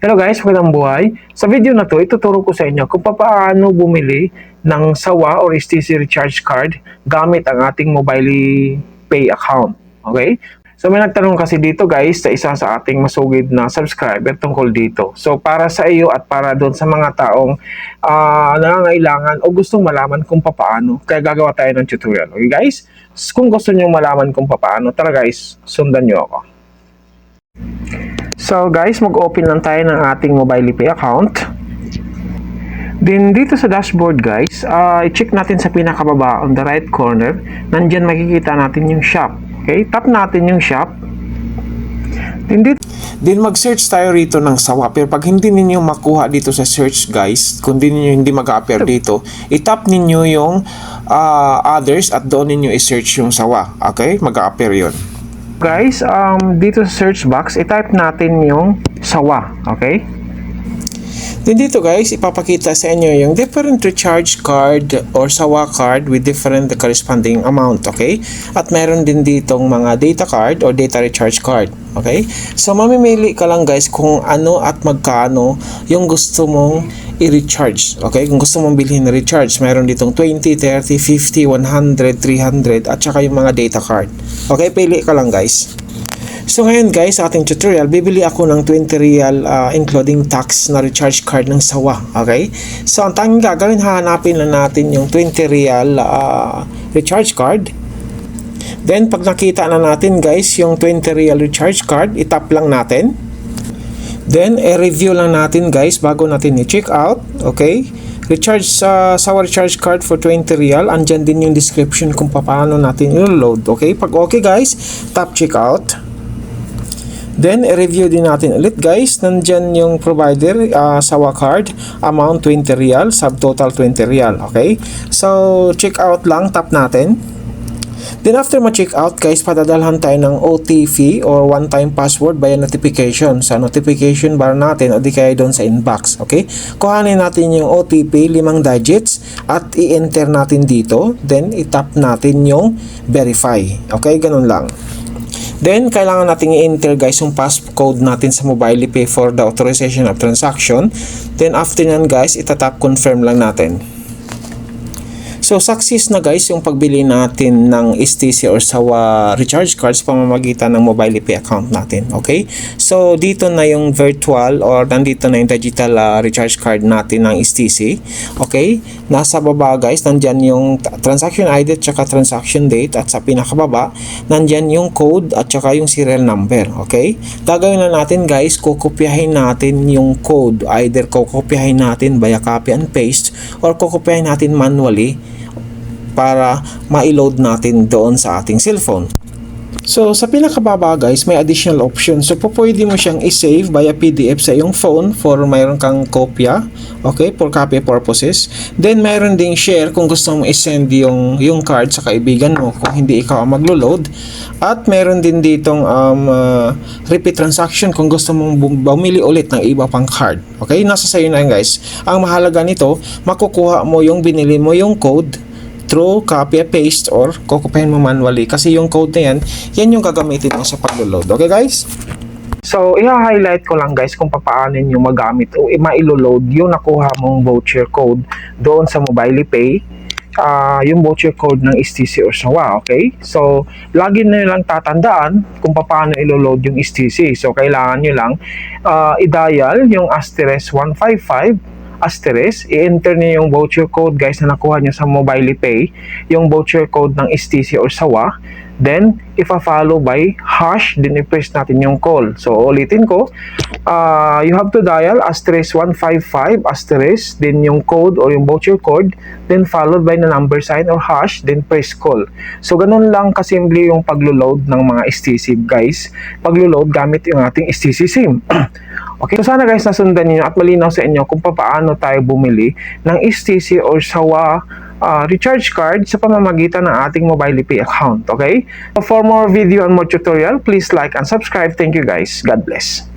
Hello guys, magandang buhay. Sa video na to, ituturo ko sa inyo kung paano bumili ng SAWA or STC recharge card gamit ang ating mobile pay account. Okay? So may nagtanong kasi dito guys sa isa sa ating masugid na subscriber tungkol dito. So para sa iyo at para doon sa mga taong ah, nangangailangan o gustong malaman kung paano, kaya gagawa tayo ng tutorial. Okay guys? Kung gusto niyo malaman kung paano, tara guys, sundan niyo ako. So guys, mag-open lang tayo ng ating mobile pay account. Then dito sa dashboard guys, uh, i-check natin sa pinakababa on the right corner. Nandyan makikita natin yung shop. Okay, tap natin yung shop. Then dito Then mag-search tayo rito ng sawa. Pero pag hindi ninyo makuha dito sa search guys, kung hindi ninyo hindi mag-appear dito, itap ninyo yung ah, others at doon ninyo i-search yung sawa. Okay? Mag-appear yun. Guys, um, dito sa search box, i-type natin yung sawa. Okay? Then dito guys, ipapakita sa inyo yung different recharge card or sawa card with different corresponding amount, okay? At meron din ditong mga data card or data recharge card, okay? So mamimili ka lang guys kung ano at magkano yung gusto mong i-recharge, okay? Kung gusto mong bilhin na recharge, meron ditong 20, 30, 50, 100, 300 at saka yung mga data card. Okay, pili ka lang guys. So ngayon guys, sa ating tutorial, bibili ako ng 20 real uh, including tax na recharge card ng sawa. Okay? So ang tanging gagawin, hahanapin lang natin yung 20 real uh, recharge card. Then pag nakita na natin guys, yung 20 real recharge card, itap lang natin. Then i-review lang natin guys bago natin i-check out. Okay? Recharge sa sawa recharge card for 20 real. Andyan din yung description kung paano natin i-load. Okay? Pag okay guys, tap check out. Then, i-review din natin ulit guys. Nandyan yung provider, uh, Sawa card, amount 20 real, subtotal 20 real. Okay? So, check out lang, tap natin. Then after ma-check out guys, padadalhan tayo ng OTP or one-time password via notification sa notification bar natin o di kaya doon sa inbox. Okay? Kuhanin natin yung OTP, limang digits at i-enter natin dito. Then itap natin yung verify. Okay? Ganun lang. Then, kailangan natin i-enter guys yung passcode natin sa mobile pay for the authorization of transaction. Then, after nan guys, itatap confirm lang natin. So, success na guys yung pagbili natin ng STC or SAWA recharge cards pamamagitan ng mobile pay account natin. Okay? So, dito na yung virtual or nandito na yung digital uh, recharge card natin ng STC. Okay? Nasa baba guys, nandyan yung transaction ID at saka transaction date at sa pinakababa, nandyan yung code at saka yung serial number. Okay? Gagawin na natin guys, kukopyahin natin yung code. Either kukopyahin natin via copy and paste or kukopyahin natin manually para ma-load natin doon sa ating cellphone. So, sa pinakababa guys, may additional option. So, pwede mo siyang i-save via PDF sa iyong phone for mayroon kang kopya, okay, for copy purposes. Then, mayroon ding share kung gusto mo i-send yung, yung card sa kaibigan mo kung hindi ikaw ang maglo-load. At meron din ditong um, uh, repeat transaction kung gusto mong bum- bumili ulit ng iba pang card. Okay, nasa sa'yo na yun guys. Ang mahalaga nito, makukuha mo yung binili mo yung code through copy paste or kukupahin mo manually kasi yung code na yan, yan yung gagamitin mo sa paglo-load. Okay guys? So, i-highlight ko lang guys kung paano nyo magamit o mailo-load yung nakuha mong voucher code doon sa mobile pay ah, yung voucher code ng STC or SAWA, okay? So, lagi na lang tatandaan kung paano ilo-load yung STC. So, kailangan nyo lang ah, i-dial yung asterisk 155 asterisk, i-enter niyo yung voucher code guys na nakuha niyo sa mobile pay, yung voucher code ng STC or SAWA, then ipa-follow by hash, then i-press natin yung call. So, ulitin ko, uh, you have to dial asterisk 155 asterisk, then yung code or yung voucher code, then followed by the number sign or hash, then press call. So, ganun lang kasimple yung paglo-load ng mga STC guys. Paglo-load gamit yung ating STC SIM. Okay, so sana guys nasundan niyo at malinaw sa inyo kung paano tayo bumili ng STC or SAWA uh, recharge card sa pamamagitan ng ating mobile pay account. Okay? For more video and more tutorial, please like and subscribe. Thank you guys. God bless.